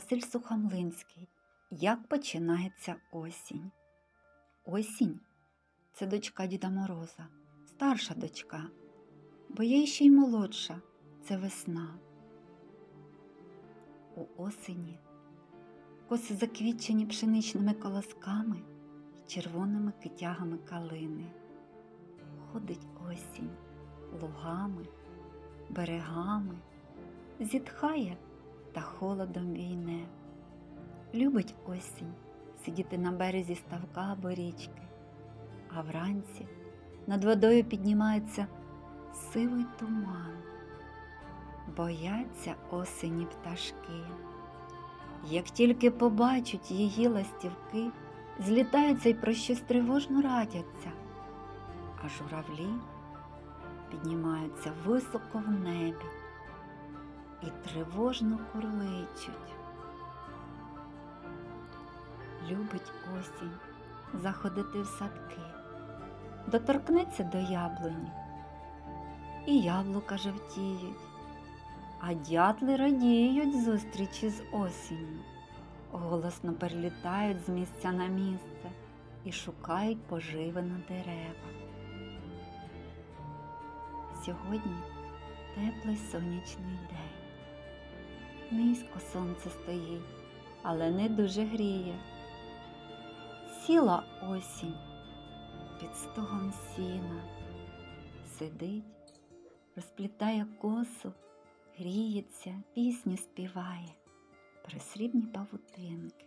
Василь Сухомлинський. Як починається осінь? Осінь це дочка Діда Мороза, старша дочка, бо є ще й молодша це весна. У осені коси заквітчені пшеничними колосками й червоними китягами калини. Ходить осінь лугами, берегами, зітхає та холодом війне. Любить осінь сидіти на березі ставка або річки, а вранці над водою піднімається сивий туман. Бояться осені пташки. Як тільки побачать її ластівки, злітаються й про щось тривожно радяться, а журавлі піднімаються високо в небі і тривожно курличуть. Любить осінь заходити в садки, доторкнеться до яблуні, і яблука жовтіють, а дятли радіють зустрічі з осінню, голосно перелітають з місця на місце і шукають поживи на дерева. Сьогодні теплий сонячний день. Низько сонце стоїть, але не дуже гріє. Сіла осінь під стогом сіна, сидить, розплітає косу, гріється, пісню співає про срібні павутинки.